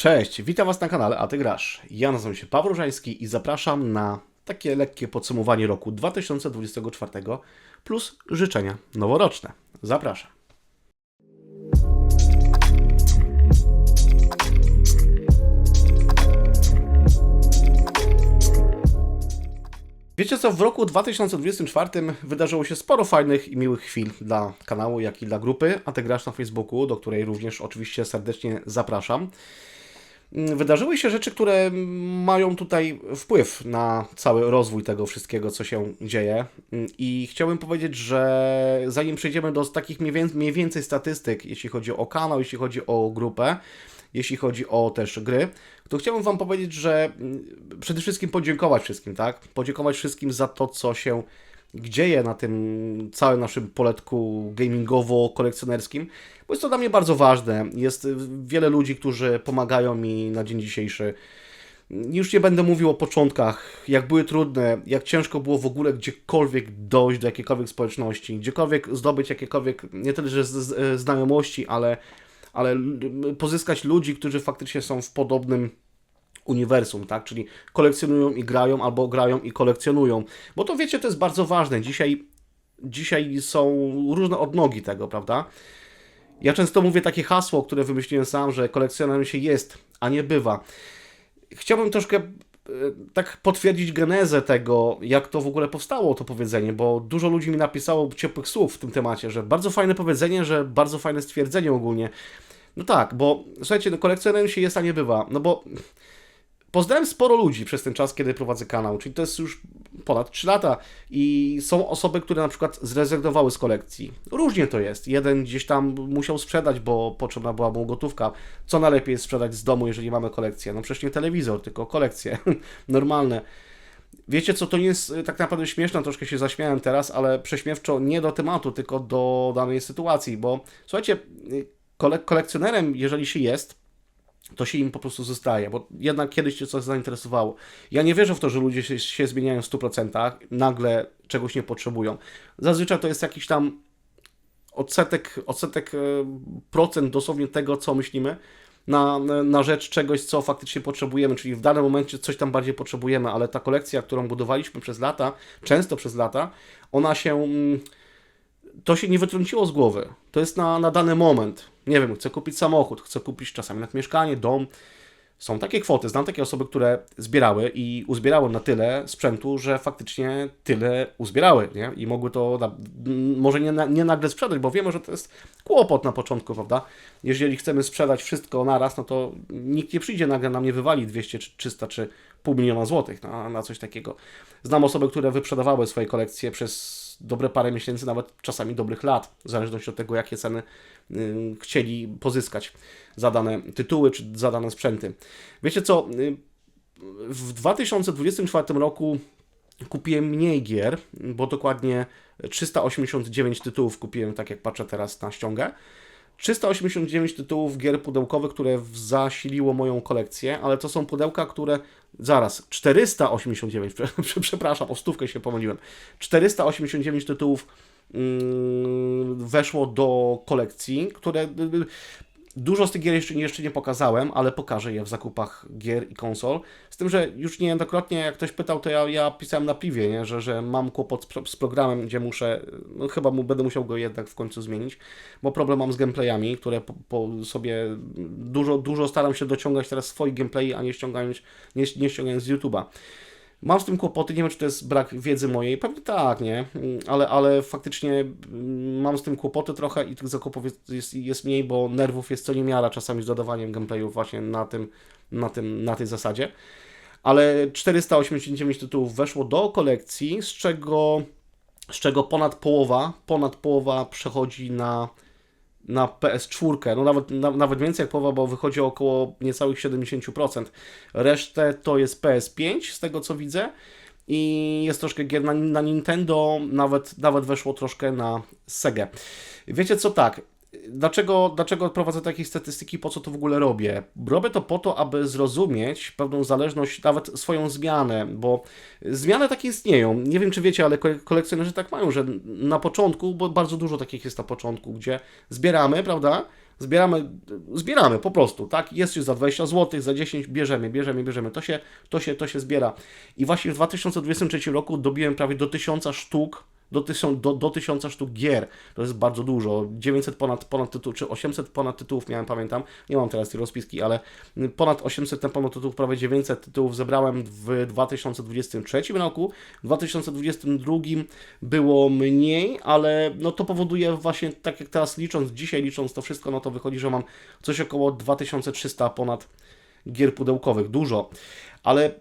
Cześć, witam Was na kanale A Ty Grasz. Ja nazywam się Paweł Różański i zapraszam na takie lekkie podsumowanie roku 2024 plus życzenia noworoczne. Zapraszam. Wiecie co, w roku 2024 wydarzyło się sporo fajnych i miłych chwil dla kanału, jak i dla grupy A Ty Grasz na Facebooku, do której również oczywiście serdecznie zapraszam. Wydarzyły się rzeczy, które mają tutaj wpływ na cały rozwój tego wszystkiego, co się dzieje. I chciałbym powiedzieć, że zanim przejdziemy do takich mniej więcej, statystyk, jeśli chodzi o kanał, jeśli chodzi o grupę, jeśli chodzi o też gry, to chciałbym Wam powiedzieć, że przede wszystkim podziękować wszystkim, tak? Podziękować wszystkim za to, co się dzieje na tym całym naszym poletku gamingowo-kolekcjonerskim, bo jest to dla mnie bardzo ważne. Jest wiele ludzi, którzy pomagają mi na dzień dzisiejszy. Już nie będę mówił o początkach, jak były trudne, jak ciężko było w ogóle gdziekolwiek dojść do jakiejkolwiek społeczności, gdziekolwiek zdobyć jakiekolwiek, nie tyle, że znajomości, ale, ale pozyskać ludzi, którzy faktycznie są w podobnym uniwersum, tak? Czyli kolekcjonują i grają, albo grają i kolekcjonują. Bo to wiecie, to jest bardzo ważne. Dzisiaj, dzisiaj są różne odnogi tego, prawda? Ja często mówię takie hasło, które wymyśliłem sam, że kolekcjonerem się jest, a nie bywa. Chciałbym troszkę e, tak potwierdzić genezę tego, jak to w ogóle powstało, to powiedzenie, bo dużo ludzi mi napisało ciepłych słów w tym temacie, że bardzo fajne powiedzenie, że bardzo fajne stwierdzenie ogólnie. No tak, bo słuchajcie, no kolekcjonerem się jest, a nie bywa. No bo Poznałem sporo ludzi przez ten czas, kiedy prowadzę kanał, czyli to jest już ponad 3 lata i są osoby, które na przykład zrezygnowały z kolekcji. Różnie to jest. Jeden gdzieś tam musiał sprzedać, bo potrzebna była mu gotówka. Co najlepiej jest sprzedać z domu, jeżeli mamy kolekcję? No przecież nie telewizor, tylko kolekcje normalne. Wiecie co, to nie jest tak naprawdę śmieszne, troszkę się zaśmiałem teraz, ale prześmiewczo nie do tematu, tylko do danej sytuacji, bo słuchajcie, kolekcjonerem, jeżeli się jest, to się im po prostu zostaje, bo jednak kiedyś cię coś zainteresowało. Ja nie wierzę w to, że ludzie się, się zmieniają w 100%, nagle czegoś nie potrzebują. Zazwyczaj to jest jakiś tam odsetek, odsetek e, procent dosłownie tego, co myślimy, na, na rzecz czegoś, co faktycznie potrzebujemy, czyli w danym momencie coś tam bardziej potrzebujemy, ale ta kolekcja, którą budowaliśmy przez lata, często przez lata, ona się mm, to się nie wytrąciło z głowy. To jest na, na dany moment. Nie wiem, chcę kupić samochód, chcę kupić czasami nawet mieszkanie, dom. Są takie kwoty. Znam takie osoby, które zbierały i uzbierały na tyle sprzętu, że faktycznie tyle uzbierały, nie? I mogły to na, może nie, nie nagle sprzedać, bo wiemy, że to jest kłopot na początku, prawda? Jeżeli chcemy sprzedać wszystko naraz, no to nikt nie przyjdzie nagle nam nie wywali 200 czy 300 czy pół miliona złotych na, na coś takiego. Znam osoby, które wyprzedawały swoje kolekcje przez dobre parę miesięcy, nawet czasami dobrych lat, w zależności od tego, jakie ceny chcieli pozyskać za dane tytuły czy za dane sprzęty. Wiecie co? Y, w 2024 roku kupiłem mniej gier, bo dokładnie 389 tytułów kupiłem, tak jak patrzę teraz na ściągę. 389 tytułów gier pudełkowych, które zasiliło moją kolekcję, ale to są pudełka, które zaraz 489, przepraszam, o stówkę się pomyliłem. 489 tytułów weszło do kolekcji, które Dużo z tych gier jeszcze, jeszcze nie pokazałem, ale pokażę je w zakupach gier i konsol. Z tym, że już niejednokrotnie, jak ktoś pytał, to ja, ja pisałem na piwie, nie? Że, że mam kłopot z, z programem, gdzie muszę, no chyba mu, będę musiał go jednak w końcu zmienić, bo problem mam z gameplayami, które po, po sobie dużo, dużo staram się dociągać teraz swoich gameplay, a nie ściągając, nie, nie ściągając z YouTube'a. Mam z tym kłopoty, nie wiem, czy to jest brak wiedzy mojej, pewnie tak, nie, ale, ale faktycznie mm, mam z tym kłopoty trochę i tych zakupów jest, jest, jest mniej, bo nerwów jest co niemiara czasami z dodawaniem gameplayów właśnie na, tym, na, tym, na tej zasadzie. Ale 489 tytułów weszło do kolekcji, z czego, z czego ponad połowa, ponad połowa przechodzi na na PS4, no nawet, na, nawet więcej jak połowa, bo wychodzi około niecałych 70%. Resztę to jest PS5, z tego co widzę, i jest troszkę gier na, na Nintendo, nawet, nawet weszło troszkę na Sega. Wiecie co, tak, dlaczego, dlaczego prowadzę takie statystyki, po co to w ogóle robię? Robię to po to, aby zrozumieć pewną zależność, nawet swoją zmianę, bo zmiany takie istnieją. Nie wiem, czy wiecie, ale kolekcjonerzy tak mają, że na początku, bo bardzo dużo takich jest na początku, gdzie zbieramy, prawda? Zbieramy, zbieramy po prostu, tak? Jest już za 20 zł, za 10 bierzemy, bierzemy, bierzemy. To się, to się, to się zbiera. I właśnie w 2023 roku dobiłem prawie do 1000 sztuk do, tysiąc, do, do 1000 sztuk gier. To jest bardzo dużo. 900 ponad, ponad tytułów, czy 800 ponad tytułów miałem, pamiętam. Nie mam teraz tej rozpiski, ale ponad 800 ten ponad tytułów, prawie 900 tytułów zebrałem w 2023 roku. W 2022 było mniej, ale no to powoduje właśnie, tak jak teraz licząc, dzisiaj licząc to wszystko, no to wychodzi, że mam coś około 2300 ponad gier pudełkowych. Dużo. Ale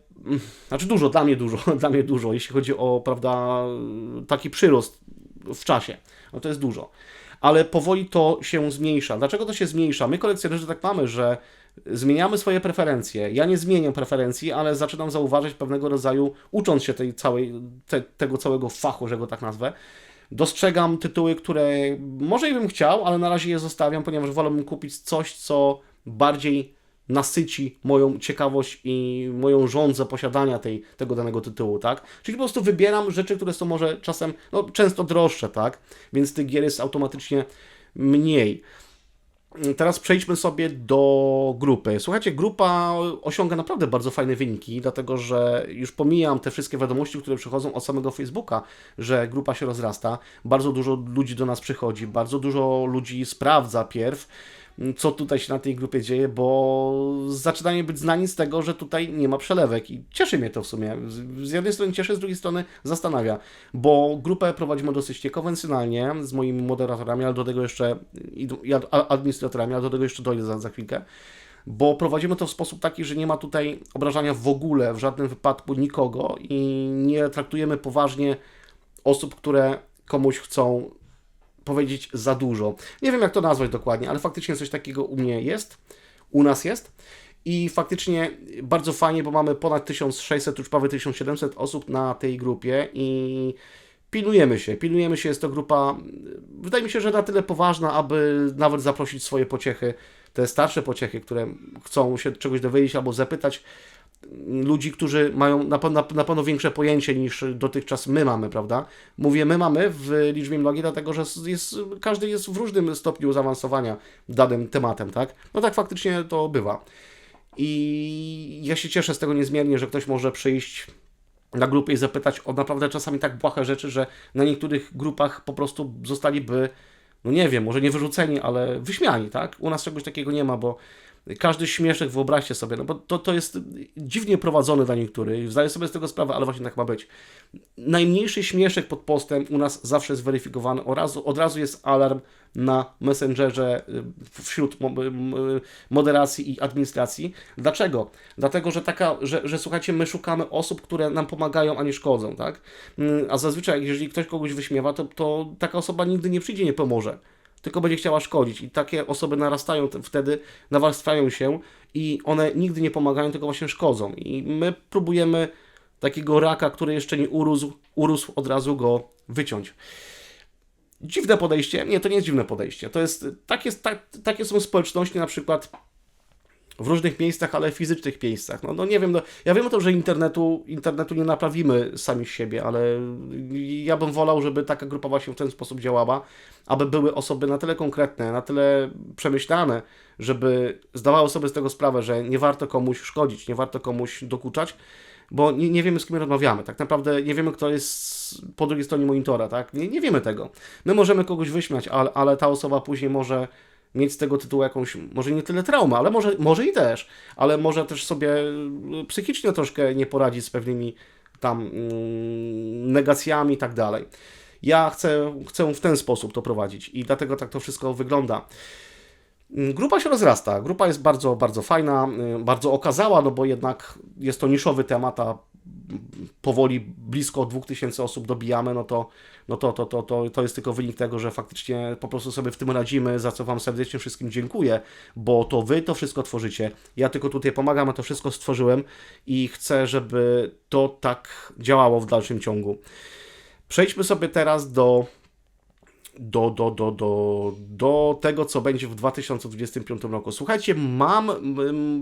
znaczy dużo, dla mnie dużo, dla mnie dużo, jeśli chodzi o, prawda, taki przyrost w czasie. No to jest dużo. Ale powoli to się zmniejsza. Dlaczego to się zmniejsza? My kolekcjonerzy tak mamy, że zmieniamy swoje preferencje. Ja nie zmieniam preferencji, ale zaczynam zauważyć pewnego rodzaju, ucząc się tej całej, te, tego całego fachu, że go tak nazwę, dostrzegam tytuły, które może i bym chciał, ale na razie je zostawiam, ponieważ wolałbym kupić coś, co bardziej nasyci moją ciekawość i moją żądzę posiadania tej, tego danego tytułu, tak? Czyli po prostu wybieram rzeczy, które są może czasem, no często droższe, tak? Więc tych gier jest automatycznie mniej. Teraz przejdźmy sobie do grupy. Słuchajcie, grupa osiąga naprawdę bardzo fajne wyniki, dlatego że już pomijam te wszystkie wiadomości, które przychodzą od samego Facebooka, że grupa się rozrasta. Bardzo dużo ludzi do nas przychodzi, bardzo dużo ludzi sprawdza pierw co tutaj się na tej grupie dzieje, bo zaczynają być znani z tego, że tutaj nie ma przelewek i cieszy mnie to w sumie. Z jednej strony cieszy, z drugiej strony zastanawia, bo grupę prowadzimy dosyć niekonwencjonalnie z moimi moderatorami, ale do tego jeszcze i administratorami, ale do tego jeszcze dojdę za, za chwilkę bo prowadzimy to w sposób taki, że nie ma tutaj obrażania w ogóle, w żadnym wypadku nikogo i nie traktujemy poważnie osób, które komuś chcą powiedzieć za dużo. Nie wiem, jak to nazwać dokładnie, ale faktycznie coś takiego u mnie jest, u nas jest. I faktycznie bardzo fajnie, bo mamy ponad 1600, już prawie 1700 osób na tej grupie i pilnujemy się, pilnujemy się, jest to grupa, wydaje mi się, że na tyle poważna, aby nawet zaprosić swoje pociechy, te starsze pociechy, które chcą się czegoś dowiedzieć albo zapytać, ludzi, którzy mają na, na, na pewno większe pojęcie niż dotychczas my mamy, prawda? Mówię my mamy w liczbie mnogiej, dlatego że jest, każdy jest w różnym stopniu zaawansowania danym tematem, tak? No tak faktycznie to bywa. I ja się cieszę z tego niezmiernie, że ktoś może przyjść na grupę i zapytać o naprawdę czasami tak błahe rzeczy, że na niektórych grupach po prostu zostaliby, no nie wiem, może nie wyrzuceni, ale wyśmiani, tak? U nas czegoś takiego nie ma, bo każdy śmieszek, wyobraźcie sobie, no bo to, to jest dziwnie prowadzone dla niektórych, zdaję sobie z tego sprawę, ale właśnie tak ma być. Najmniejszy śmieszek pod postem u nas zawsze jest weryfikowany, od razu, od razu jest alarm na Messengerze y, wśród moderacji i administracji. Dlaczego? Dlatego, że taka, że, że słuchajcie, my szukamy osób, które nam pomagają, a nie szkodzą, tak? Mm, a zazwyczaj, jeżeli ktoś kogoś wyśmiewa, to, to taka osoba nigdy nie przyjdzie, nie pomoże tylko będzie chciała szkodzić. I takie osoby narastają wtedy, nawarstwiają się i one nigdy nie pomagają, tylko właśnie szkodzą. I my próbujemy takiego raka, który jeszcze nie urósł, urósł od razu go wyciąć. Dziwne podejście? Nie, to nie jest dziwne podejście. To jest, takie, tak, takie są społeczności na przykład w różnych miejscach, ale fizycznych miejscach. No, no nie wiem, no, ja wiem o tym, że internetu, internetu nie naprawimy sami siebie, ale ja bym wolał, żeby taka grupa właśnie w ten sposób działała, aby były osoby na tyle konkretne, na tyle przemyślane, żeby zdawały sobie z tego sprawę, że nie warto komuś szkodzić, nie warto komuś dokuczać, bo nie, nie wiemy, z kim rozmawiamy. Tak naprawdę nie wiemy, kto jest po drugiej stronie monitora, tak? Nie, nie wiemy tego. My możemy kogoś wyśmiać, ale, ale ta osoba później może mieć z tego tytułu jakąś, może nie tyle traumę, ale może, może i też, ale może też sobie y, psychicznie troszkę nie poradzić z pewnymi tam mm, negacjami i tak dalej. Ja chcę, chcę w ten sposób to prowadzić i dlatego tak to wszystko wygląda. Mm, grupa się rozrasta. Grupa jest bardzo, bardzo fajna, y, bardzo okazała, no bo jednak jest to niszowy temat, a powoli blisko 2000 osób dobijamy, no to, no to, to, to, to, to jest tylko wynik tego, że faktycznie po prostu sobie w tym radzimy, za co Wam serdecznie wszystkim dziękuję, bo to Wy to wszystko tworzycie. Ja tylko tutaj pomagam, a to wszystko stworzyłem i chcę, żeby to tak działało w dalszym ciągu. Przejdźmy sobie teraz do do, do, do, do, do tego, co będzie w 2025 roku. Słuchajcie, mam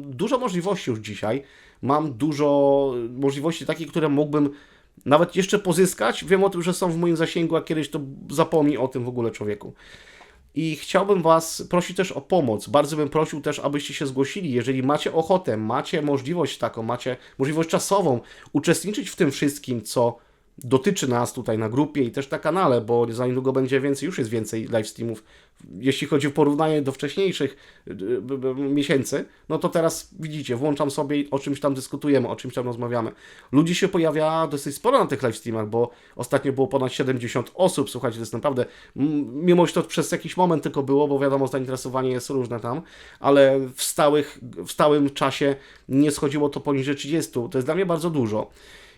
dużo możliwości już dzisiaj. Mam dużo możliwości takich, które mógłbym nawet jeszcze pozyskać. Wiem o tym, że są w moim zasięgu, a kiedyś to zapomni o tym w ogóle człowieku. I chciałbym Was prosić też o pomoc. Bardzo bym prosił też, abyście się zgłosili. Jeżeli macie ochotę, macie możliwość taką, macie możliwość czasową uczestniczyć w tym wszystkim, co dotyczy nas tutaj na grupie i też na kanale, bo za niedługo będzie więcej, już jest więcej live streamów. Jeśli chodzi o porównanie do wcześniejszych y, y, miesięcy, no to teraz widzicie, włączam sobie o czymś tam dyskutujemy, o czymś tam rozmawiamy. Ludzi się pojawia dosyć sporo na tych live streamach, bo ostatnio było ponad 70 osób, słuchajcie, to jest naprawdę, mimo że to przez jakiś moment tylko było, bo wiadomo, zainteresowanie jest różne tam, ale w, stałych, w stałym czasie nie schodziło to poniżej 30, to jest dla mnie bardzo dużo.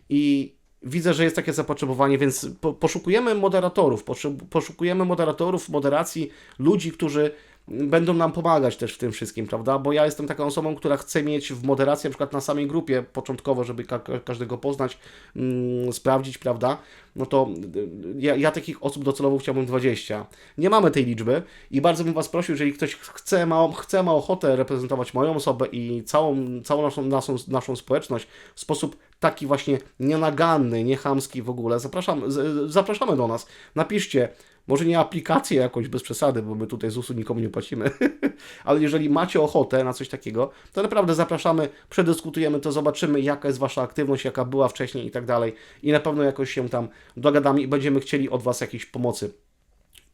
I widzę, że jest takie zapotrzebowanie, więc po, poszukujemy moderatorów, poszu- poszukujemy moderatorów, moderacji, ludzi, którzy będą nam pomagać też w tym wszystkim, prawda? Bo ja jestem taką osobą, która chce mieć w moderacji, na przykład na samej grupie początkowo, żeby ka- ka- każdego poznać, mm, sprawdzić, prawda? No to y, ja, ja takich osób docelowo chciałbym 20. Nie mamy tej liczby i bardzo bym Was prosił, jeżeli ktoś chce, ma, chce, ma ochotę reprezentować moją osobę i całą, całą naszą, naszą, naszą społeczność w sposób taki właśnie nienaganny, niechamski w ogóle, zapraszam, zapraszamy do nas. Napiszcie, może nie aplikację jakąś bez przesady, bo my tutaj z USU nikomu nie płacimy, ale jeżeli macie ochotę na coś takiego, to naprawdę zapraszamy, przedyskutujemy to, zobaczymy jaka jest Wasza aktywność, jaka była wcześniej i tak dalej i na pewno jakoś się tam dogadamy i będziemy chcieli od Was jakiejś pomocy.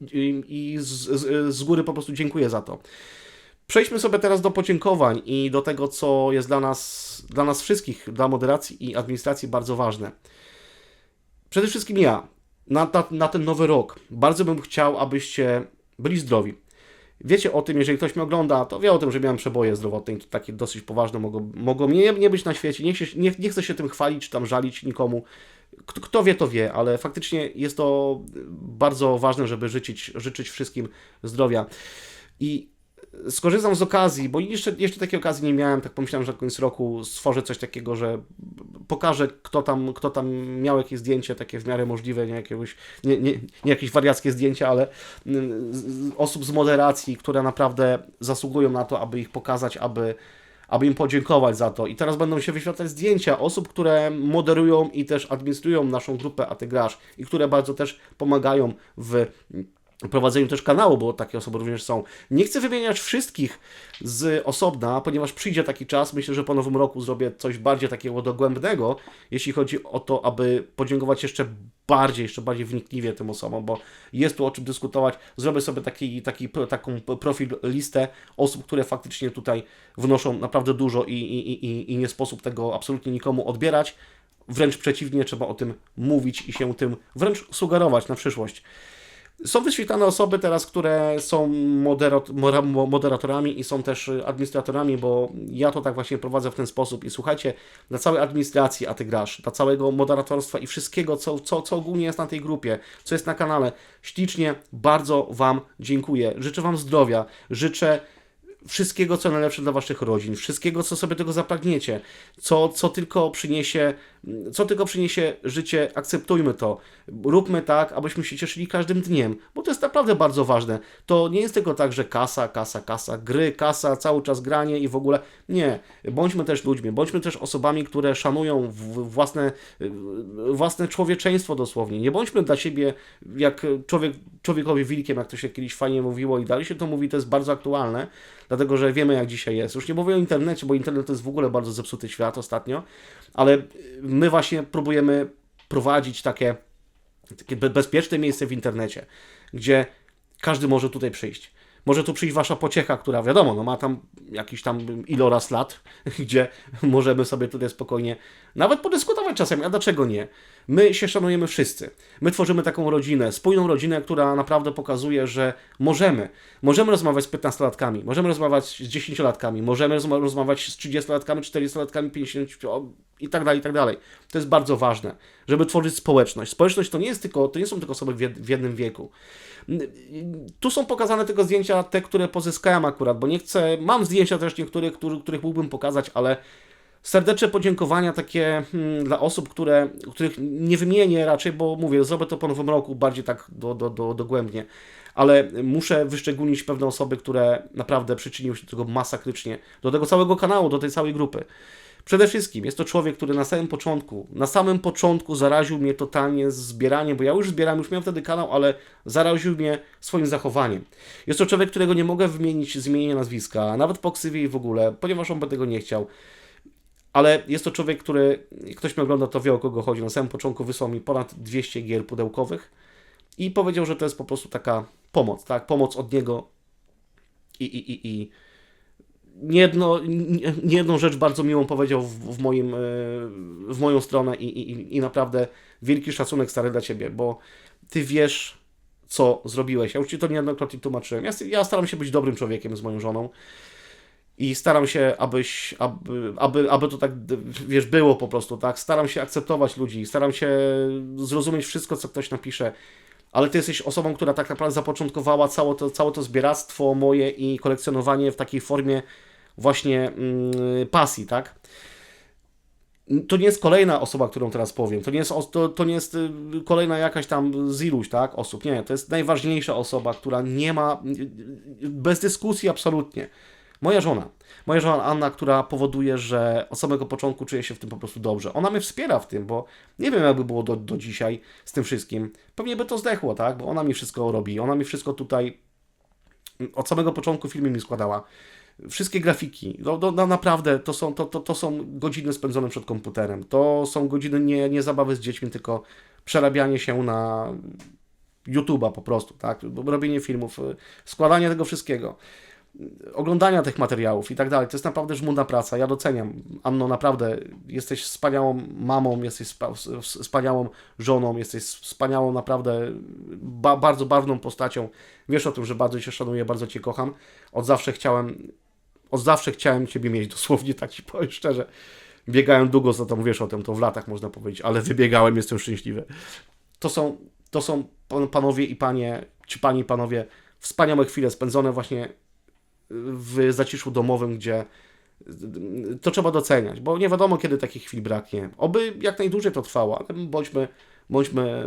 I, i z, z, z góry po prostu dziękuję za to. Przejdźmy sobie teraz do podziękowań i do tego, co jest dla nas, dla nas wszystkich, dla moderacji i administracji bardzo ważne. Przede wszystkim ja, na, na, na ten nowy rok, bardzo bym chciał, abyście byli zdrowi. Wiecie o tym, jeżeli ktoś mnie ogląda, to wie o tym, że miałem przeboje zdrowotne i to takie dosyć poważne, mogą, mogą nie, nie być na świecie. Nie, się, nie, nie chcę się tym chwalić, czy tam żalić nikomu. Kto, kto wie, to wie, ale faktycznie jest to bardzo ważne, żeby życzyć, życzyć wszystkim zdrowia. I skorzystam z okazji, bo jeszcze, jeszcze takiej okazji nie miałem, tak pomyślałem, że na koniec roku stworzę coś takiego, że pokażę, kto tam, kto tam miał jakieś zdjęcie, takie w miarę możliwe, nie, jakiegoś, nie, nie, nie jakieś wariackie zdjęcia, ale mm, osób z moderacji, które naprawdę zasługują na to, aby ich pokazać, aby, aby im podziękować za to. I teraz będą się wyświetlać zdjęcia osób, które moderują i też administrują naszą grupę AT Grasz i które bardzo też pomagają w prowadzeniu też kanału, bo takie osoby również są. Nie chcę wymieniać wszystkich z osobna, ponieważ przyjdzie taki czas, myślę, że po nowym roku zrobię coś bardziej takiego dogłębnego, jeśli chodzi o to, aby podziękować jeszcze bardziej, jeszcze bardziej wnikliwie tym osobom, bo jest tu o czym dyskutować. Zrobię sobie taki, taki, taką profil, listę osób, które faktycznie tutaj wnoszą naprawdę dużo i, i, i, i nie sposób tego absolutnie nikomu odbierać. Wręcz przeciwnie, trzeba o tym mówić i się tym wręcz sugerować na przyszłość. Są wyświetlane osoby teraz, które są moderatorami i są też y, administratorami, bo ja to tak właśnie prowadzę w ten sposób. I słuchajcie, dla całej administracji, a ty grasz, dla całego moderatorstwa i wszystkiego, co, co, co ogólnie jest na tej grupie, co jest na kanale, ślicznie bardzo Wam dziękuję. Życzę Wam zdrowia, życzę wszystkiego, co najlepsze dla Waszych rodzin, wszystkiego, co sobie tego zapragniecie, co, co tylko przyniesie, co tylko przyniesie życie, akceptujmy to. Róbmy tak, abyśmy się cieszyli każdym dniem, bo to jest naprawdę bardzo ważne. To nie jest tylko tak, że kasa, kasa, kasa, gry, kasa, cały czas granie i w ogóle. Nie. Bądźmy też ludźmi, bądźmy też osobami, które szanują własne, własne człowieczeństwo dosłownie. Nie bądźmy dla siebie jak człowiek, człowiekowi wilkiem, jak to się kiedyś fajnie mówiło i dalej się to mówi, to jest bardzo aktualne, dlatego że wiemy jak dzisiaj jest. Już nie mówię o internecie, bo internet to jest w ogóle bardzo zepsuty świat ostatnio, ale my właśnie próbujemy prowadzić takie, takie be- bezpieczne miejsce w internecie, gdzie każdy może tutaj przyjść. Może tu przyjść wasza pociecha, która wiadomo, no ma tam jakiś tam iloraz lat, gdzie możemy sobie tutaj spokojnie nawet podyskutować czasem, a dlaczego nie? My się szanujemy wszyscy. My tworzymy taką rodzinę, spójną rodzinę, która naprawdę pokazuje, że możemy. Możemy rozmawiać z 15-latkami, możemy rozmawiać z 10-latkami, możemy rozma- rozmawiać z 30-latkami, 40-latkami, 50 o, i tak dalej, i tak dalej. To jest bardzo ważne, żeby tworzyć społeczność. Społeczność to nie jest tylko, to nie są tylko osoby w jednym wieku. Tu są pokazane tylko zdjęcia, te, które pozyskałem akurat, bo nie chcę. Mam zdjęcia też niektórych, których, których mógłbym pokazać, ale serdeczne podziękowania takie hmm, dla osób, które, których nie wymienię raczej, bo mówię, zrobię to po nowym roku bardziej tak do, do, do, dogłębnie. Ale muszę wyszczególnić pewne osoby, które naprawdę przyczyniły się do tego masakrycznie, do tego całego kanału, do tej całej grupy. Przede wszystkim jest to człowiek, który na samym początku, na samym początku zaraził mnie totalnie zbieraniem, bo ja już zbieram, już miałem wtedy kanał, ale zaraził mnie swoim zachowaniem. Jest to człowiek, którego nie mogę wymienić z imienia nazwiska, nawet po ksywie i w ogóle, ponieważ on by tego nie chciał. Ale jest to człowiek, który, ktoś mnie ogląda, to wie o kogo chodzi. Na samym początku wysłał mi ponad 200 gier pudełkowych i powiedział, że to jest po prostu taka pomoc, tak? Pomoc od niego i, i, i, i jedno, nie jedną rzecz bardzo miłą powiedział w, w, moim, e, w moją stronę i, i, i naprawdę wielki szacunek stary dla Ciebie, bo Ty wiesz, co zrobiłeś. Ja już Ci to niejednokrotnie tłumaczyłem. Ja, ja staram się być dobrym człowiekiem z moją żoną i staram się, abyś, aby, aby, aby to tak, wiesz, było po prostu, tak? Staram się akceptować ludzi, staram się zrozumieć wszystko, co ktoś napisze ale ty jesteś osobą, która tak naprawdę zapoczątkowała całe to, całe to zbieractwo moje i kolekcjonowanie w takiej formie właśnie mm, pasji, tak? To nie jest kolejna osoba, którą teraz powiem. To nie jest, to, to nie jest y, kolejna jakaś tam z iluś, tak, osób. Nie, to jest najważniejsza osoba, która nie ma, bez dyskusji absolutnie. Moja żona. Moja żona Anna, która powoduje, że od samego początku czuję się w tym po prostu dobrze. Ona mnie wspiera w tym, bo nie wiem, jakby było do, do dzisiaj z tym wszystkim. Pewnie by to zdechło, tak? Bo ona mi wszystko robi. Ona mi wszystko tutaj od samego początku filmy mi składała. Wszystkie grafiki, no, no, no, naprawdę to są, to, to, to są godziny spędzone przed komputerem. To są godziny nie, nie zabawy z dziećmi, tylko przerabianie się na YouTube'a po prostu, tak? Robienie filmów, składanie tego wszystkiego oglądania tych materiałów i tak dalej. To jest naprawdę żmudna praca. Ja doceniam. Anno, naprawdę jesteś wspaniałą mamą, jesteś wspaniałą żoną, jesteś wspaniałą, naprawdę ba bardzo barwną postacią. Wiesz o tym, że bardzo Cię szanuję, bardzo Cię kocham. Od zawsze chciałem, od zawsze chciałem Ciebie mieć, dosłownie tak Ci powiem szczerze. Biegałem długo za tą, wiesz o tym, to w latach można powiedzieć, ale wybiegałem, jestem szczęśliwy. To są, to są panowie i panie, czy panie i panowie, wspaniałe chwile spędzone właśnie w zaciszu domowym, gdzie to trzeba doceniać, bo nie wiadomo, kiedy takich chwil braknie. Oby jak najdłużej to trwało, ale bądźmy, bądźmy,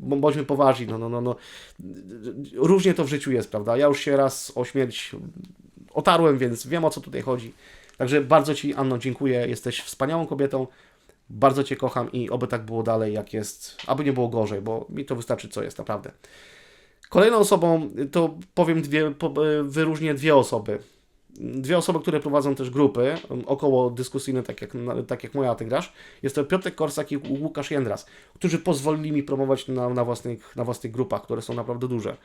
bądźmy poważni. No, no, no, no. Różnie to w życiu jest, prawda? Ja już się raz o śmierć otarłem, więc wiem o co tutaj chodzi. Także bardzo Ci, Anno, dziękuję. Jesteś wspaniałą kobietą. Bardzo Cię kocham i oby tak było dalej, jak jest, aby nie było gorzej, bo mi to wystarczy, co jest, naprawdę. Kolejną osobą, to powiem dwie, wyróżnię dwie osoby. Dwie osoby, które prowadzą też grupy około dyskusyjne, tak jak, tak jak moja Ty grasz. Jest to Piotrek Korsak i Łukasz Jędras, którzy pozwolili mi promować na, na, własnych, na własnych grupach, które są naprawdę duże.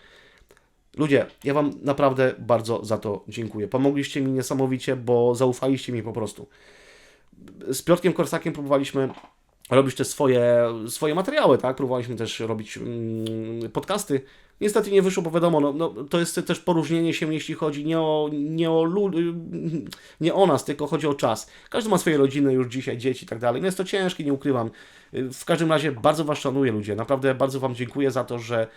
Ludzie, ja Wam naprawdę bardzo za to dziękuję. Pomogliście mi niesamowicie, bo zaufaliście mi po prostu. Z Piotrkiem Korsakiem próbowaliśmy robić te swoje, swoje materiały, tak? Próbowaliśmy też robić mm, podcasty. Niestety nie wyszło, bo wiadomo, no, no, to jest też poróżnienie się, jeśli chodzi nie o, nie, o nie o nas, tylko chodzi o czas. Każdy ma swoje rodziny już dzisiaj, dzieci i tak dalej. No jest to ciężkie, nie ukrywam. W każdym razie bardzo Was szanuję, ludzie. Naprawdę bardzo Wam dziękuję za to, że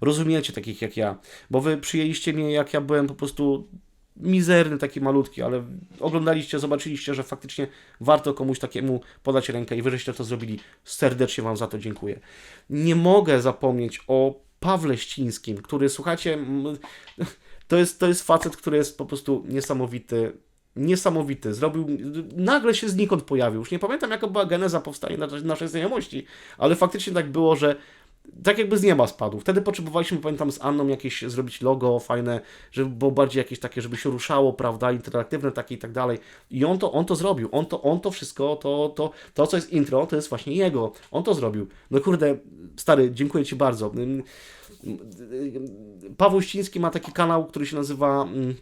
rozumiecie takich jak ja, bo Wy przyjęliście mnie, jak ja byłem po prostu mizerny, taki malutki, ale oglądaliście, zobaczyliście, że faktycznie warto komuś takiemu podać rękę i wy żeście to zrobili. Serdecznie Wam za to dziękuję. Nie mogę zapomnieć o Pawle Ścińskim, który, słuchajcie, to jest, to jest facet, który jest po prostu niesamowity, niesamowity. Zrobił, nagle się znikąd pojawił. Już nie pamiętam, jaka była geneza powstania naszej znajomości, ale faktycznie tak było, że tak jakby z nieba spadł. Wtedy potrzebowaliśmy, pamiętam, z Anną jakieś zrobić logo fajne, żeby było bardziej jakieś takie, żeby się ruszało, prawda, interaktywne takie i tak dalej. I on to, on to zrobił. On to, on to wszystko, to, to, to, co jest intro, to jest właśnie jego. On to zrobił. No kurde, stary, dziękuję Ci bardzo. Paweł Ściński ma taki kanał, który się nazywa mm,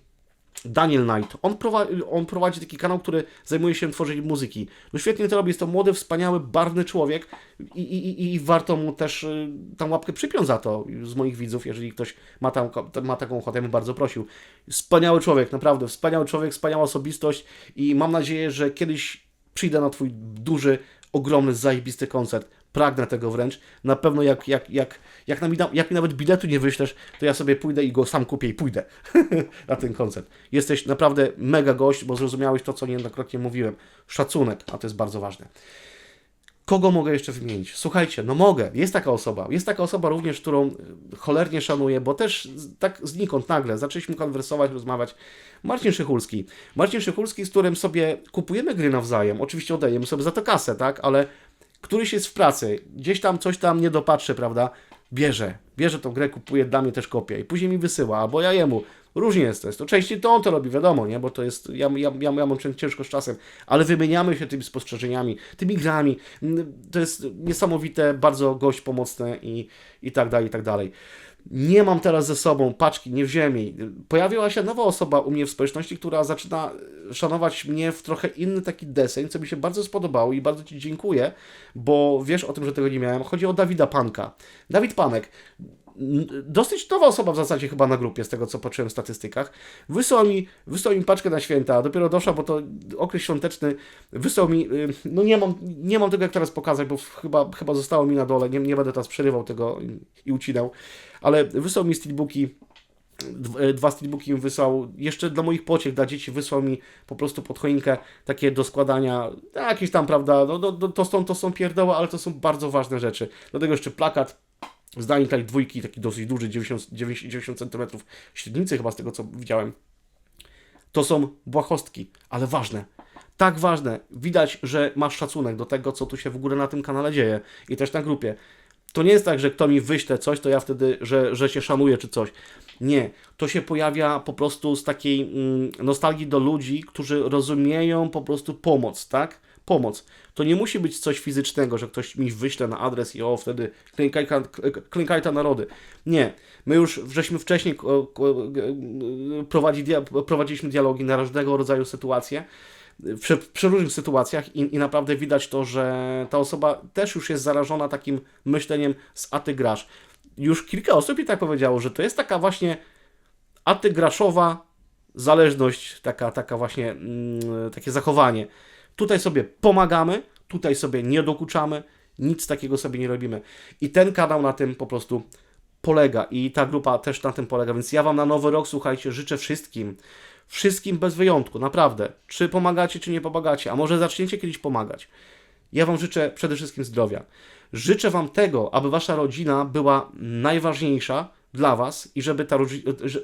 Daniel Knight. On, prowadzi, on prowadzi taki kanał, który zajmuje się tworzeniem muzyki. No świetnie to robi, jest to młody, wspaniały, barwny człowiek i, i, i warto mu też y, tam łapkę przypiąć za to z moich widzów, jeżeli ktoś ma, tam, ma taką ochotę, ja bym bardzo prosił. Wspaniały człowiek, naprawdę, wspaniały człowiek, wspaniała osobistość i mam nadzieję, że kiedyś przyjdę na Twój duży, ogromny, zajebisty koncert pragnę tego wręcz. Na pewno jak, jak, jak, jak, nam, jak mi nawet biletu nie wyślesz, to ja sobie pójdę i go sam kupię i pójdę na ten koncert. Jesteś naprawdę mega gość, bo zrozumiałeś to, co niejednokrotnie mówiłem. Szacunek, a to jest bardzo ważne. Kogo mogę jeszcze wymienić? Słuchajcie, no mogę. Jest taka osoba. Jest taka osoba również, którą y, cholernie szanuję, bo też tak znikąd nagle zaczęliśmy konwersować, rozmawiać. Marcin Szychulski. Marcin Szychulski, z którym sobie kupujemy gry nawzajem. Oczywiście oddajemy sobie za to kasę, tak? Ale któryś jest w pracy, gdzieś tam coś tam nie dopatrzy, prawda? Bierze, bierze tą grę, kupuje, da mi też kopię i później mi wysyła, albo ja jemu. Różnie jest to. jest. To częściej to on to robi, wiadomo, nie? Bo to jest, ja, ja, ja, ja mam ciężko z czasem, ale wymieniamy się tymi spostrzeżeniami, tymi grami. Mm, To jest niesamowite, bardzo gość pomocny i, i tak dalej, i tak dalej. Nie mam teraz ze sobą paczki, nie wziąłem jej. Pojawiła się nowa osoba u mnie w społeczności, która zaczyna szanować mnie w trochę inny taki deseń, co mi się bardzo spodobało i bardzo Ci dziękuję, bo wiesz o tym, że tego nie miałem. Chodzi o Dawida Panka. Dawid Panek, dosyć nowa osoba w zasadzie chyba na grupie, z tego co patrzyłem w statystykach, wysłał mi, wysłał mi paczkę na święta, dopiero doszła, bo to okres świąteczny, wysłał mi, y, no nie mam, nie mam tego jak teraz pokazać, bo chyba, chyba zostało mi na dole, nie, nie będę teraz przerywał tego i, ucinał, ale wysłał mi steelbooki, e, dwa steelbooki wysłał, jeszcze dla moich pociech, dla dzieci wysłał mi po prostu pod choinkę takie do składania, jakieś tam, prawda, no, no, no, to, są, to są pierdoły, ale to są bardzo ważne rzeczy. Do tego jeszcze plakat, zdanie tej dwójki, taki dosyć duży, 90, 90 cm średnicy chyba z tego co widziałem. To są błahostki, ale ważne. Tak ważne. Widać, że masz szacunek do tego, co tu się w ogóle na tym kanale dzieje i też na grupie. To nie jest tak, że kto mi wyśle coś, to ja wtedy, że, że się szanuję czy coś. Nie. To się pojawia po prostu z takiej mm, nostalgii do ludzi, którzy rozumieją po prostu pomoc, tak? Pomoc. To nie musi być coś fizycznego, że ktoś mi wyśle na adres i o, wtedy klękajka, klękajta narody. Nie. My już żeśmy wcześniej prowadzi, prowadziliśmy dialogi na różnego rodzaju sytuacje, przy, przy różnych sytuacjach i, i naprawdę widać to, że ta osoba też już jest zarażona takim myśleniem z a ty grasz. Już kilka osób mi tak powiedziało, że to jest taka właśnie antygraszowa zależność, taka, taka właśnie mm, takie zachowanie. Tutaj sobie pomagamy, tutaj sobie nie dokuczamy, nic takiego sobie nie robimy. I ten kanał na tym po prostu polega i ta grupa też na tym polega, więc ja Wam na nowy rok, słuchajcie, życzę wszystkim, wszystkim bez wyjątku, naprawdę, czy pomagacie, czy nie pomagacie, a może zaczniecie kiedyś pomagać. Ja Wam życzę przede wszystkim zdrowia. Życzę Wam tego, aby Wasza rodzina była najważniejsza dla Was i żeby ta,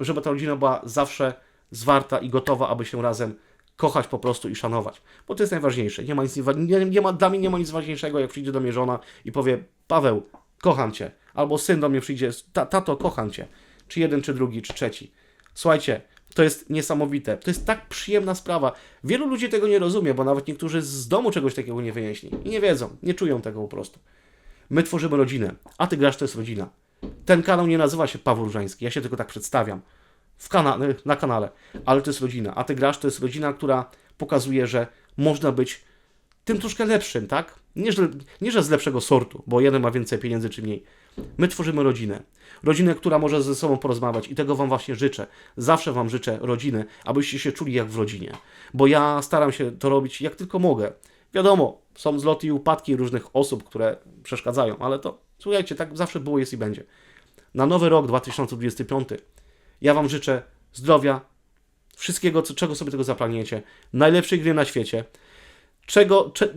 żeby ta rodzina była zawsze zwarta i gotowa, aby się razem kochać po prostu i szanować. Bo to jest najważniejsze. Nie ma nic, nie, nie ma, dla mnie nie ma nic ważniejszego, jak przyjdzie do mnie żona i powie, Paweł, kocham Cię. Albo syn do mnie przyjdzie, "Ta- tato, kocham Cię. Czy jeden, czy drugi, czy trzeci. Słuchajcie, to jest niesamowite. To jest tak przyjemna sprawa. Wielu ludzi tego nie rozumie, bo nawet niektórzy z domu czegoś takiego nie wyjaśni. I nie wiedzą, nie czują tego po prostu. My tworzymy rodzinę, a ty grasz to jest rodzina. Ten kanał nie nazywa się Paweł Różański, ja się tylko tak przedstawiam w kana na kanale, ale to jest rodzina. A ty grasz to jest rodzina, która pokazuje, że można być tym troszkę lepszym, tak? Nie że, nie, że z lepszego sortu, bo jeden ma więcej pieniędzy czy mniej. My tworzymy rodzinę. Rodzinę, która może ze sobą porozmawiać i tego Wam właśnie życzę. Zawsze Wam życzę rodziny, abyście się czuli jak w rodzinie. Bo ja staram się to robić jak tylko mogę. Wiadomo, są zloty i upadki różnych osób, które przeszkadzają, ale to, słuchajcie, tak zawsze było, jest i będzie. Na nowy rok 2025 ja Wam życzę zdrowia, wszystkiego, co, czego sobie tego zapragniecie, najlepszej gry na świecie, czego, cze,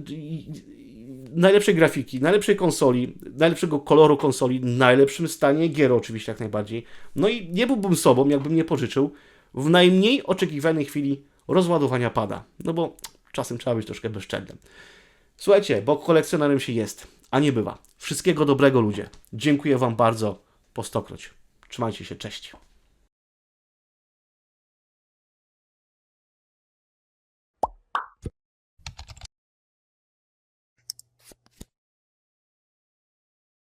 najlepszej grafiki, najlepszej konsoli, najlepszego koloru konsoli, najlepszym stanie gier oczywiście jak najbardziej. No i nie byłbym sobą, jakbym nie pożyczył w najmniej oczekiwanej chwili rozładowania pada. No bo czasem trzeba być troszkę bezczelnym. Słuchajcie, bo kolekcjonerem się jest, a nie bywa. Wszystkiego dobrego ludzie. Dziękuję Wam bardzo po stokroć. Trzymajcie się, cześć.